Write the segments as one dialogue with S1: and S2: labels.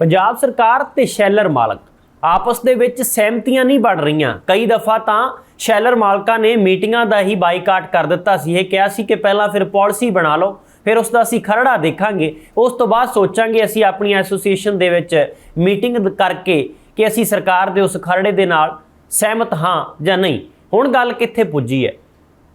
S1: ਪੰਜਾਬ ਸਰਕਾਰ ਤੇ ਸ਼ੈਲਰ ਮਾਲਕ ਆਪਸ ਦੇ ਵਿੱਚ ਸਹਿਮਤੀਆਂ ਨਹੀਂ ਬਣ ਰਹੀਆਂ। ਕਈ ਦਫਾ ਤਾਂ ਸ਼ੈਲਰ ਮਾਲਕਾਂ ਨੇ ਮੀਟਿੰਗਾਂ ਦਾ ਹੀ ਬਾਈਕਾਟ ਕਰ ਦਿੱਤਾ ਸੀ। ਇਹ ਕਿਹਾ ਸੀ ਕਿ ਪਹਿਲਾਂ ਫਿਰ ਪਾਲਿਸੀ ਬਣਾ ਲਓ, ਫਿਰ ਉਸ ਦਾ ਅਸੀਂ ਖਰੜਾ ਦੇਖਾਂਗੇ। ਉਸ ਤੋਂ ਬਾਅਦ ਸੋਚਾਂਗੇ ਅਸੀਂ ਆਪਣੀ ਐਸੋਸੀਏਸ਼ਨ ਦੇ ਵਿੱਚ ਮੀਟਿੰਗ ਕਰਕੇ ਕਿ ਅਸੀਂ ਸਰਕਾਰ ਦੇ ਉਸ ਖਰੜੇ ਦੇ ਨਾਲ ਸਹਿਮਤ ਹਾਂ ਜਾਂ ਨਹੀਂ। ਹੁਣ ਗੱਲ ਕਿੱਥੇ ਪੁੱਜੀ ਹੈ?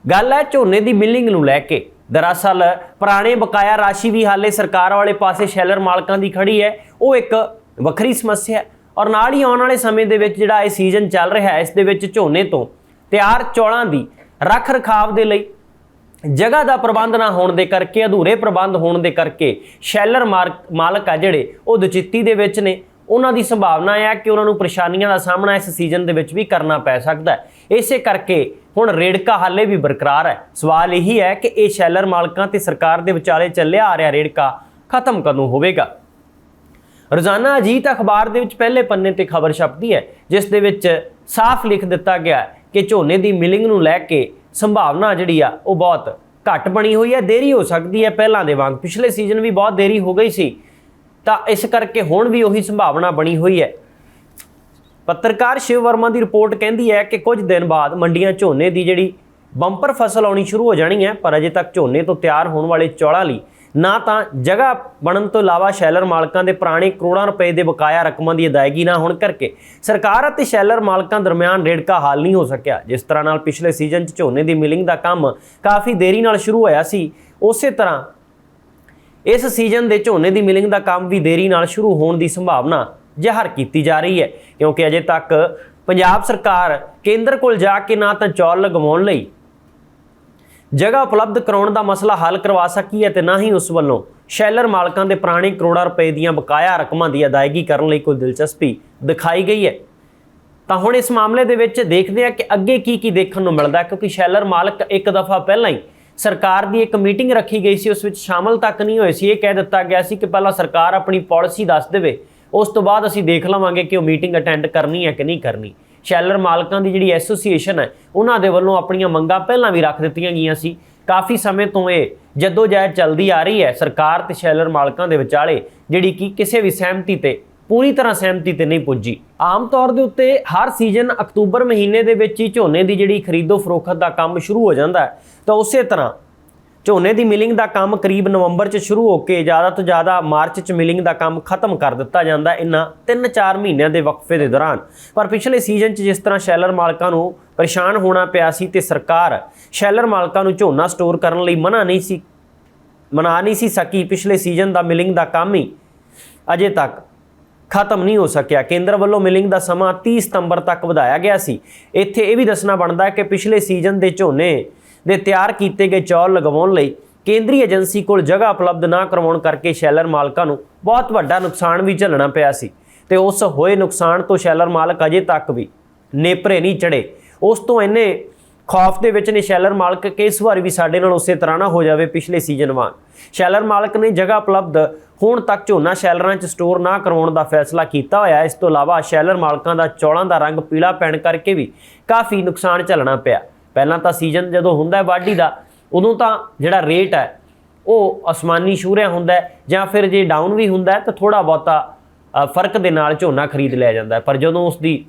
S1: ਗੱਲ ਹੈ ਝੋਨੇ ਦੀ ਮਿਲਿੰਗ ਨੂੰ ਲੈ ਕੇ। ਦਰਅਸਲ, ਪੁਰਾਣੇ ਬਕਾਇਆ ਰਾਸ਼ੀ ਵੀ ਹਾਲੇ ਸਰਕਾਰ ਵਾਲੇ ਪਾਸੇ ਸ਼ੈਲਰ ਮਾਲਕਾਂ ਦੀ ਖੜੀ ਹੈ। ਉਹ ਇੱਕ ਵੱਖਰੀ ਸਮੱਸਿਆ ਹੈ ਔਰ ਨਾਲ ਹੀ ਆਉਣ ਵਾਲੇ ਸਮੇਂ ਦੇ ਵਿੱਚ ਜਿਹੜਾ ਇਹ ਸੀਜ਼ਨ ਚੱਲ ਰਿਹਾ ਹੈ, ਇਸ ਦੇ ਵਿੱਚ ਝੋਨੇ ਤੋਂ ਤਿਆਰ ਚੌਲਾਂ ਦੀ ਰੱਖ ਰਖਾਵ ਦੇ ਲਈ ਜਗ੍ਹਾ ਦਾ ਪ੍ਰਬੰਧ ਨਾ ਹੋਣ ਦੇ ਕਰਕੇ, ਅਧੂਰੇ ਪ੍ਰਬੰਧ ਹੋਣ ਦੇ ਕਰਕੇ ਸ਼ੈਲਰ ਮਾਰ- ਮਾਲਕ ਆ ਜਿਹੜੇ, ਉਹ ਦੁਚਿੱਤੀ ਦੇ ਵਿੱਚ ਨੇ। ਉਹਨਾਂ ਦੀ ਸੰਭਾਵਨਾ ਹੈ ਕਿ ਉਹਨਾਂ ਨੂੰ ਪਰੇਸ਼ਾਨੀਆਂ ਦਾ ਸਾਹਮਣਾ ਇਸ ਸੀਜ਼ਨ ਦੇ ਵਿੱਚ ਵੀ ਕਰਨਾ ਪੈ ਸਕਦਾ ਹੈ। ਇਸੇ ਕਰਕੇ ਹੁਣ ਰੇੜਕਾ ਹਾਲੇ ਵੀ ਬਰਕਰਾਰ ਹੈ। ਸਵਾਲ ਇਹੀ ਹੈ ਕਿ ਇਹ ਸ਼ੈਲਰ ਮਾਲਕਾਂ ਤੇ ਸਰਕਾਰ ਦੇ ਵਿਚਾਲੇ ਚੱਲਿਆ ਆ ਰਿਹਾ ਰੇੜਕਾ ਖਤਮ ਕਦੋਂ ਹੋਵੇਗਾ? ਰੋਜ਼ਾਨਾ ਅਜੀਤ ਅਖਬਾਰ ਦੇ ਵਿੱਚ ਪਹਿਲੇ ਪੰਨੇ ਤੇ ਖਬਰ ਛਪਦੀ ਹੈ, ਜਿਸ ਦੇ ਵਿੱਚ ਸਾਫ਼ ਲਿਖ ਦਿੱਤਾ ਗਿਆ ਕਿ ਝੋਨੇ ਦੀ ਮਿਲਿੰਗ ਨੂੰ ਲੈ ਕੇ ਸੰਭਾਵਨਾ ਜਿਹੜੀ ਆ, ਉਹ ਬਹੁਤ ਘੱਟ ਬਣੀ ਹੋਈ ਹੈ। ਦੇਰੀ ਹੋ ਸਕਦੀ ਹੈ। ਪਹਿਲਾਂ ਦੇ ਵਾਂਗ ਪਿਛਲੇ ਸੀਜ਼ਨ ਵੀ ਬਹੁਤ ਦੇਰੀ ਹੋ ਗਈ ਸੀ। ਤਾਂ ਇਸ ਕਰਕੇ ਹੁਣ ਵੀ ਉਹੀ ਸੰਭਾਵਨਾ ਬਣੀ ਹੋਈ ਹੈ। ਪੱਤਰਕਾਰ ਸ਼ਿਵ ਵਰਮਾ ਦੀ ਰਿਪੋਰਟ ਕਹਿੰਦੀ ਹੈ ਕਿ ਕੁਝ ਦਿਨ ਬਾਅਦ ਮੰਡੀਆਂ ਝੋਨੇ ਦੀ ਜਿਹੜੀ ਬੰਪਰ ਫਸਲ ਆਉਣੀ ਸ਼ੁਰੂ ਹੋ ਜਾਣੀ ਹੈ, ਪਰ ਅਜੇ ਤੱਕ ਝੋਨੇ ਤੋਂ ਤਿਆਰ ਹੋਣ ਵਾਲੇ ਚੌਲਾਂ ਲਈ ਨਾ ਤਾਂ ਜਗ੍ਹਾ ਬਣਨ ਤੋਂ ਇਲਾਵਾ ਸ਼ੈਲਰ ਮਾਲਕਾਂ ਦੇ ਪੁਰਾਣੇ ਕਰੋੜਾਂ ਰੁਪਏ ਦੇ ਬਕਾਇਆ ਰਕਮਾਂ ਦੀ ਅਦਾਇਗੀ ਨਾ ਹੋਣ ਕਰਕੇ ਸਰਕਾਰ ਅਤੇ ਸ਼ੈਲਰ ਮਾਲਕਾਂ ਦਰਮਿਆਨ ਰੇੜਕਾ ਹਾਲ ਨਹੀਂ ਹੋ ਸਕਿਆ। ਜਿਸ ਤਰ੍ਹਾਂ ਨਾਲ ਪਿਛਲੇ ਸੀਜ਼ਨ 'ਚ ਝੋਨੇ ਦੀ ਮਿਲਿੰਗ ਦਾ ਕੰਮ ਕਾਫੀ ਦੇਰੀ ਨਾਲ ਸ਼ੁਰੂ ਹੋਇਆ ਸੀ, ਉਸੇ ਤਰ੍ਹਾਂ ਇਸ ਸੀਜ਼ਨ ਦੇ ਝੋਨੇ ਦੀ ਮਿਲਿੰਗ ਦਾ ਕੰਮ ਵੀ ਦੇਰੀ ਨਾਲ ਸ਼ੁਰੂ ਹੋਣ ਦੀ ਸੰਭਾਵਨਾ ਜ਼ਾਹਰ ਕੀਤੀ ਜਾ ਰਹੀ ਹੈ, ਕਿਉਂਕਿ ਅਜੇ ਤੱਕ ਪੰਜਾਬ ਸਰਕਾਰ ਕੇਂਦਰ ਕੋਲ ਜਾ ਕੇ ਨਾ ਤਾਂ ਚੌਲ ਲਗਵਾਉਣ ਲਈ ਜਗ੍ਹਾ ਉਪਲਬਧ ਕਰਾਉਣ ਦਾ ਮਸਲਾ ਹੱਲ ਕਰਵਾ ਸਕੀ ਹੈ ਤੇ ਨਾ ਹੀ ਉਸ ਵੱਲੋਂ ਸ਼ੈਲਰ ਮਾਲਕਾਂ ਦੇ ਪੁਰਾਣੇ ਕਰੋੜਾਂ ਰੁਪਏ ਦੀਆਂ ਬਕਾਇਆ ਰਕਮਾਂ ਦੀ ਅਦਾਇਗੀ ਕਰਨ ਲਈ ਕੋਈ ਦਿਲਚਸਪੀ ਦਿਖਾਈ ਗਈ ਹੈ। ਤਾਂ ਹੁਣ ਇਸ ਮਾਮਲੇ ਦੇ ਵਿੱਚ ਦੇਖਦੇ ਹਾਂ ਕਿ ਅੱਗੇ ਕੀ ਕੀ ਦੇਖਣ ਨੂੰ ਮਿਲਦਾ ਕਿਉਂਕਿ ਸ਼ੈਲਰ ਮਾਲਕ ਇੱਕ ਦਫਾ ਪਹਿਲਾਂ ਹੀ ਸਰਕਾਰ ਦੀ ਇੱਕ ਮੀਟਿੰਗ ਰੱਖੀ ਗਈ ਸੀ, ਉਸ ਵਿੱਚ ਸ਼ਾਮਲ ਤੱਕ ਨਹੀਂ ਹੋਏ ਸੀ। ਇਹ ਕਹਿ ਦਿੱਤਾ ਗਿਆ ਸੀ ਕਿ ਪਹਿਲਾਂ ਸਰਕਾਰ ਆਪਣੀ ਪਾਲਿਸੀ ਦੱਸ ਦੇਵੇ, ਉਸ ਤੋਂ ਬਾਅਦ ਅਸੀਂ ਦੇਖ ਲਵਾਂਗੇ ਕਿ ਉਹ ਮੀਟਿੰਗ ਅਟੈਂਡ ਕਰਨੀ ਹੈ ਕਿ ਨਹੀਂ ਕਰਨੀ। ਸ਼ੈਲਰ ਮਾਲਕਾਂ ਦੀ ਜਿਹੜੀ ਐਸੋਸੀਏਸ਼ਨ ਹੈ, ਉਹਨਾਂ ਦੇ ਵੱਲੋਂ ਆਪਣੀਆਂ ਮੰਗਾਂ ਪਹਿਲਾਂ ਵੀ ਰੱਖ ਦਿੱਤੀਆਂ ਗਈਆਂ ਸੀ। ਕਾਫੀ ਸਮੇਂ ਤੋਂ ਇਹ ਜਦੋਜਹਿਦ ਚੱਲਦੀ ਆ ਰਹੀ ਹੈ, ਸਰਕਾਰ ਤੇ ਸ਼ੈਲਰ ਮਾਲਕਾਂ ਦੇ ਵਿਚਾਲੇ, ਜਿਹੜੀ ਕਿ ਕਿਸੇ ਵੀ ਸਹਿਮਤੀ ਤੇ ਪੂਰੀ ਤਰ੍ਹਾਂ ਸਹਿਮਤੀ ਤੇ ਨਹੀਂ ਪੁੱਜੀ। ਆਮ ਤੌਰ ਦੇ ਉੱਤੇ ਹਰ ਸੀਜ਼ਨ ਅਕਤੂਬਰ ਮਹੀਨੇ ਦੇ ਵਿੱਚ ਹੀ ਝੋਨੇ ਦੀ ਜਿਹੜੀ ਖਰੀਦੋ ਫਰੋਖਤ ਦਾ ਕੰਮ ਸ਼ੁਰੂ ਹੋ ਜਾਂਦਾ ਹੈ। ਤਾਂ ਉਸੇ ਤਰ੍ਹਾਂ ਝੋਨੇ ਦੀ ਮਿਲਿੰਗ ਦਾ ਕੰਮ ਕਰੀਬ ਨਵੰਬਰ 'ਚ ਸ਼ੁਰੂ ਹੋ ਕੇ ਜ਼ਿਆਦਾ ਤੋਂ ਜ਼ਿਆਦਾ ਮਾਰਚ 'ਚ ਮਿਲਿੰਗ ਦਾ ਕੰਮ ਖਤਮ ਕਰ ਦਿੱਤਾ ਜਾਂਦਾ ਹੈ ਇਨ੍ਹਾਂ 3-4 ਮਹੀਨਿਆਂ ਦੇ ਵਕਫੇ ਦੇ ਦੌਰਾਨ। ਪਰ ਪਿਛਲੇ ਸੀਜ਼ਨ 'ਚ ਜਿਸ ਤਰ੍ਹਾਂ ਸ਼ੈਲਰ ਮਾਲਕਾਂ ਨੂੰ ਪਰੇਸ਼ਾਨ ਹੋਣਾ ਪਿਆ ਸੀ ਤੇ ਸਰਕਾਰ ਸ਼ੈਲਰ ਮਾਲਕਾਂ ਨੂੰ ਝੋਨਾ ਸਟੋਰ ਕਰਨ ਲਈ ਮਨਾ ਨਹੀਂ ਸੀ, ਮਨਾ ਨਹੀਂ ਸੀ ਸਕੀ, ਪਿਛਲੇ ਸੀਜ਼ਨ ਦਾ ਮਿਲਿੰਗ ਦਾ ਕੰਮ ਹੀ ਅਜੇ ਤੱਕ ਖਤਮ ਨਹੀਂ ਹੋ ਸਕਿਆ। ਕੇਂਦਰ ਵੱਲੋਂ ਮਿਲਿੰਗ ਦਾ ਸਮਾਂ 30 ਸਤੰਬਰ ਤੱਕ ਵਧਾਇਆ ਗਿਆ ਸੀ। ਇੱਥੇ ਇਹ ਵੀ ਦੱਸਣਾ ਬਣਦਾ ਹੈ ਕਿ ਪਿਛਲੇ ਸੀਜ਼ਨ ਦੇ ਝੋਨੇ ਦੇ ਤਿਆਰ ਕੀਤੇ ਗਏ ਚੌਲ ਲਗਵਾਉਣ ਲਈ ਕੇਂਦਰੀ ਏਜੰਸੀ ਕੋਲ ਜਗ੍ਹਾ ਉਪਲਬਧ ਨਾ ਕਰਵਾਉਣ ਕਰਕੇ ਸ਼ੈਲਰ ਮਾਲਕਾਂ ਨੂੰ ਬਹੁਤ ਵੱਡਾ ਨੁਕਸਾਨ ਵੀ ਝੱਲਣਾ ਪਿਆ ਸੀ ਤੇ ਉਸ ਹੋਏ ਨੁਕਸਾਨ ਤੋਂ ਸ਼ੈਲਰ ਮਾਲਕ ਅਜੇ ਤੱਕ ਵੀ ਨੇਪਰੇ ਨਹੀਂ ਚੜੇ ਉਸ ਤੋਂ ਇੰਨੇ ਖੌਫ ਦੇ ਵਿੱਚ ਨੇ ਸ਼ੈਲਰ ਮਾਲਕ ਕਿ ਇਸ ਵਾਰ ਵੀ ਸਾਡੇ ਨਾਲ ਉਸੇ ਤਰ੍ਹਾਂ ਨਾ ਹੋ ਜਾਵੇ ਪਿਛਲੇ ਸੀਜ਼ਨ ਵਾਂਗ। ਸ਼ੈਲਰ ਮਾਲਕ ਨੇ ਜਗ੍ਹਾ ਉਪਲਬਧ, ਹੁਣ ਤੱਕ ਝੋਨਾ ਸ਼ੈਲਰਾਂ 'ਚ ਸਟੋਰ ਨਾ ਕਰਵਾਉਣ ਦਾ ਫੈਸਲਾ ਕੀਤਾ ਹੋਇਆ ਇਸ ਤੋਂ ਇਲਾਵਾ ਸ਼ੈਲਰ ਮਾਲਕਾਂ ਦਾ ਚੌਲਾਂ ਦਾ ਰੰਗ ਪੀਲਾ ਪੈਣ ਕਰਕੇ ਵੀ ਕਾਫੀ ਨੁਕਸਾਨ ਝੱਲਣਾ ਪਿਆ। ਪਹਿਲਾਂ ਤਾਂ ਸੀਜ਼ਨ ਜਦੋਂ ਹੁੰਦਾ ਹੈ ਵਾਢੀ ਦਾ, ਉਦੋਂ ਤਾਂ ਜਿਹੜਾ ਰੇਟ ਹੈ, ਉਹ ਅਸਮਾਨੀ ਸ਼ੂਰਿਆ ਹੁੰਦਾ ਜਾਂ ਫਿਰ ਜੇ ਡਾਊਨ ਵੀ ਹੁੰਦਾ ਤਾਂ ਥੋੜਾ ਬਹੁਤਾ ਫ਼ਰਕ ਦੇ ਨਾਲ ਝੋਨਾ ਖਰੀਦ ਲਿਆ ਜਾਂਦਾ ਪਰ ਜਦੋਂ ਉਸ ਦੀ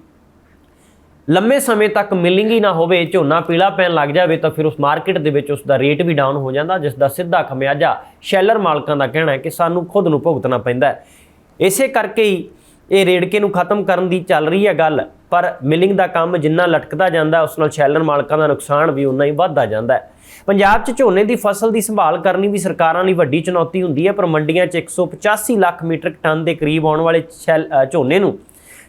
S1: ਲੰਮੇ ਸਮੇਂ ਤੱਕ ਮਿਲਿੰਗ ਹੀ ਨਾ ਹੋਵੇ, ਝੋਨਾ ਪੀਲਾ ਪੈਣ ਲੱਗ ਜਾਵੇ, ਤਾਂ ਫਿਰ ਉਸ ਮਾਰਕੀਟ ਦੇ ਵਿੱਚ ਉਸ ਦਾ ਰੇਟ ਵੀ ਡਾਊਨ ਹੋ ਜਾਂਦਾ ਜਿਸ ਦਾ ਸਿੱਧਾ ਖਮਿਆਜਾ ਸ਼ੈਲਰ ਮਾਲਕਾਂ ਦਾ ਕਹਿਣਾ ਹੈ ਕਿ ਸਾਨੂੰ ਖੁਦ ਨੂੰ ਭੁਗਤਣਾ ਪੈਂਦਾ ਹੈ। ਇਸੇ ਕਰਕੇ ਹੀ ਇਹ ਰੇੜਕੇ ਨੂੰ ਖਤਮ ਕਰਨ ਦੀ ਚੱਲ ਰਹੀ ਹੈ ਗੱਲ, ਪਰ ਮਿਲਿੰਗ ਦਾ ਕੰਮ ਜਿੰਨਾ ਲਟਕਦਾ ਜਾਂਦਾ, ਉਸ ਨਾਲ ਸ਼ੈਲਰ ਮਾਲਕਾਂ ਦਾ ਨੁਕਸਾਨ ਵੀ ਉਨਾ ਹੀ ਵੱਧਦਾ ਜਾਂਦਾ ਹੈ। ਪੰਜਾਬ 'ਚ ਝੋਨੇ ਦੀ ਫਸਲ ਦੀ ਸੰਭਾਲ ਕਰਨੀ ਵੀ ਸਰਕਾਰਾਂ ਲਈ ਵੱਡੀ ਚੁਣੌਤੀ ਹੁੰਦੀ ਹੈ, ਪਰ ਮੰਡੀਆਂ 'ਚ 185 ਲੱਖ ਮੀਟ੍ਰਿਕ ਟਨ ਦੇ ਕਰੀਬ ਆਉਣ ਵਾਲੇ ਸ਼ੈਲ- ਝੋਨੇ ਨੂੰ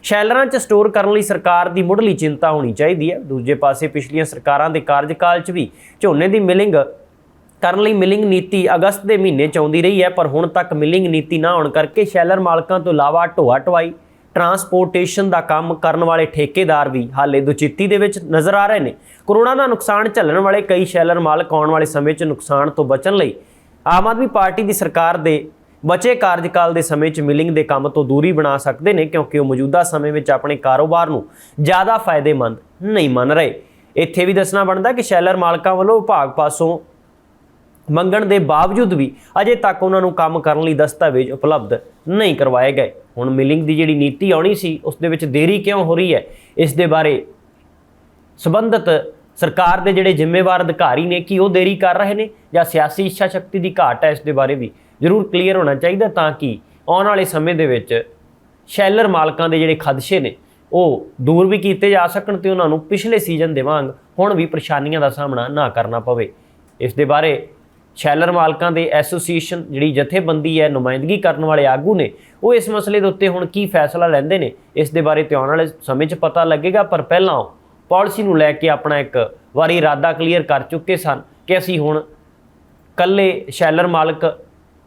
S1: ਸ਼ੈਲਰਾਂ 'ਚ ਸਟੋਰ ਕਰਨ ਲਈ ਸਰਕਾਰ ਦੀ ਮੁੱਢਲੀ ਚਿੰਤਾ ਹੋਣੀ ਚਾਹੀਦੀ ਹੈ। ਦੂਜੇ ਪਾਸੇ ਪਿਛਲੀਆਂ ਸਰਕਾਰਾਂ ਦੇ ਕਾਰਜਕਾਲ 'ਚ ਵੀ ਝੋਨੇ ਦੀ ਮਿਲਿੰਗ ਕਰਨ ਲਈ ਮਿਲਿੰਗ ਨੀਤੀ ਅਗਸਤ ਦੇ ਮਹੀਨੇ 'ਚ ਆਉਂਦੀ ਰਹੀ ਹੈ, ਪਰ ਹੁਣ ਤੱਕ ਮਿਲਿੰਗ ਨੀਤੀ ਨਾ ਆਉਣ ਕਰਕੇ ਸ਼ੈਲਰ ਮਾਲਕਾਂ ਤੋਂ ਇਲਾਵਾ ਢੋਆ ਢਵਾਈ ਟਰਾਂਸਪੋਰਟੇਸ਼ਨ ਦਾ ਕੰਮ ਕਰਨ ਵਾਲੇ ਠੇਕੇਦਾਰ ਵੀ ਹਾਲੇ ਦੁਚਿੱਤੀ ਦੇ ਵਿੱਚ ਨਜ਼ਰ ਆ ਰਹੇ ਨੇ। ਕਰੋਨਾ ਦਾ ਨੁਕਸਾਨ ਝੱਲਣ ਵਾਲੇ ਕਈ ਸ਼ੈਲਰ ਮਾਲਕ ਆਉਣ ਵਾਲੇ ਸਮੇਂ 'ਚ ਨੁਕਸਾਨ ਤੋਂ ਬਚਣ ਲਈ ਆਮ ਆਦਮੀ ਪਾਰਟੀ ਦੀ ਸਰਕਾਰ ਦੇ ਬਚੇ ਕਾਰਜਕਾਲ ਦੇ ਸਮੇਂ 'ਚ ਮਿਲਿੰਗ ਦੇ ਕੰਮ ਤੋਂ ਦੂਰੀ ਬਣਾ ਸਕਦੇ ਨੇ ਕਿਉਂਕਿ ਉਹ ਮੌਜੂਦਾ ਸਮੇਂ ਵਿੱਚ ਆਪਣੇ ਕਾਰੋਬਾਰ ਨੂੰ ਜ਼ਿਆਦਾ ਫਾਇਦੇਮੰਦ ਨਹੀਂ ਮੰਨ ਰਹੇ। ਇੱਥੇ ਵੀ ਦੱਸਣਾ ਬਣਦਾ ਕਿ ਸ਼ੈਲਰ ਮਾਲਕਾਂ ਵੱਲੋਂ ਵਿਭਾਗ ਪਾਸੋਂ ਮੰਗਣ ਦੇ ਬਾਵਜੂਦ ਵੀ ਅਜੇ ਤੱਕ ਉਹਨਾਂ ਨੂੰ ਕੰਮ ਕਰਨ ਲਈ ਦਸਤਾਵੇਜ਼ ਉਪਲਬਧ ਨਹੀਂ ਕਰਵਾਏ ਗਏ। ਹੁਣ ਮਿਲਿੰਗ ਦੀ ਜਿਹੜੀ ਨੀਤੀ ਆਉਣੀ ਸੀ, ਉਸ ਦੇ ਵਿੱਚ ਦੇਰੀ ਕਿਉਂ ਹੋ ਰਹੀ ਹੈ? ਇਸ ਦੇ ਬਾਰੇ ਸਬੰਧਤ ਸਰਕਾਰ ਦੇ ਜਿਹੜੇ ਜ਼ਿੰਮੇਵਾਰ ਅਧਿਕਾਰੀ ਨੇ, ਕਿ ਉਹ ਦੇਰੀ ਕਰ ਰਹੇ ਨੇ ਜਾਂ ਸਿਆਸੀ ਇੱਛਾ ਸ਼ਕਤੀ ਦੀ ਘਾਟ ਹੈ, ਇਸ ਦੇ ਬਾਰੇ ਵੀ ਜ਼ਰੂਰ ਕਲੀਅਰ ਹੋਣਾ ਚਾਹੀਦਾ ਤਾਂ ਕਿ ਆਉਣ ਵਾਲੇ ਸਮੇਂ ਦੇ ਵਿੱਚ ਸ਼ੈਲਰ ਮਾਲਕਾਂ ਦੇ ਜਿਹੜੇ ਖਦਸ਼ੇ ਨੇ, ਉਹ ਦੂਰ ਵੀ ਕੀਤੇ ਜਾ ਸਕਣ ਤੇ ਉਹਨਾਂ ਨੂੰ ਪਿਛਲੇ ਸੀਜ਼ਨ ਦੇ ਵਾਂਗ ਹੁਣ ਵੀ ਪਰੇਸ਼ਾਨੀਆਂ ਦਾ ਸਾਹਮਣਾ ਨਾ ਕਰਨਾ ਪਵੇ। ਇਸ ਦੇ ਬਾਰੇ ਸ਼ੈਲਰ ਮਾਲਕਾਂ ਦੇ ਐਸੋਸੀਏਸ਼ਨ ਜਿਹੜੀ ਜਥੇਬੰਦੀ ਹੈ, ਨੁਮਾਇੰਦਗੀ ਕਰਨ ਵਾਲੇ ਆਗੂ ਨੇ, ਉਹ ਇਸ ਮਸਲੇ ਦੇ ਉੱਤੇ ਹੁਣ ਕੀ ਫੈਸਲਾ ਲੈਂਦੇ ਨੇ, ਇਸ ਦੇ ਬਾਰੇ ਤੇ ਆਉਣ ਵਾਲੇ ਸਮੇਂ 'ਚ ਪਤਾ ਲੱਗੇਗਾ। ਪਰ ਪਹਿਲਾਂ ਉਹ ਪਾਲਿਸੀ ਨੂੰ ਲੈ ਕੇ ਆਪਣਾ ਇੱਕ ਵਾਰੀ ਇਰਾਦਾ ਕਲੀਅਰ ਕਰ ਚੁੱਕੇ ਸਨ ਕਿ ਅਸੀਂ ਹੁਣ ਕੱਲੇ ਸ਼ੈਲਰ ਮਾਲਕ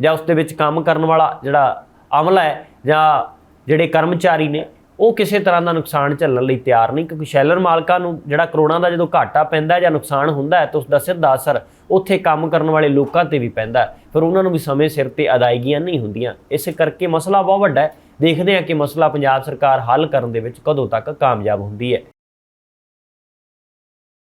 S1: ਜਾਂ ਉਸ ਦੇ ਵਿੱਚ ਕੰਮ ਕਰਨ ਵਾਲਾ ਜਿਹੜਾ ਅਮਲਾ ਹੈ ਜਾਂ ਜਿਹੜੇ ਕਰਮਚਾਰੀ ਨੇ, ਉਹ ਕਿਸੇ ਤਰ੍ਹਾਂ ਦਾ ਨੁਕਸਾਨ ਝੱਲਣ ਲਈ ਤਿਆਰ ਨਹੀਂ, ਕਿਉਂਕਿ ਸ਼ੈਲਰ ਮਾਲਕਾਂ ਨੂੰ ਜਿਹੜਾ ਕਰੋੜਾਂ ਦਾ ਜਦੋਂ ਘਾਟਾ ਪੈਂਦਾ ਜਾਂ ਨੁਕਸਾਨ ਹੁੰਦਾ ਹੈ, ਤਾਂ ਉਸ ਦਾ ਸਿੱਧਾ ਅਸਰ ਉੱਥੇ ਕੰਮ ਕਰਨ ਵਾਲੇ ਲੋਕਾਂ ਤੇ ਵੀ ਪੈਂਦਾ ਫਿਰ ਉਹਨਾਂ ਨੂੰ ਵੀ ਸਮੇਂ ਸਿਰ ਤੇ ਅਦਾਇਗੀਆਂ ਨਹੀਂ ਹੁੰਦੀਆਂ। ਇਸੇ ਕਰਕੇ ਮਸਲਾ ਬਹੁਤ ਵੱਡਾ ਹੈ। ਦੇਖਦੇ ਹਾਂ ਕਿ ਮਸਲਾ ਪੰਜਾਬ ਸਰਕਾਰ ਹੱਲ ਕਰਨ ਦੇ ਵਿੱਚ ਕਦੋਂ ਤੱਕ ਕਾਮਯਾਬ ਹੁੰਦੀ ਹੈ।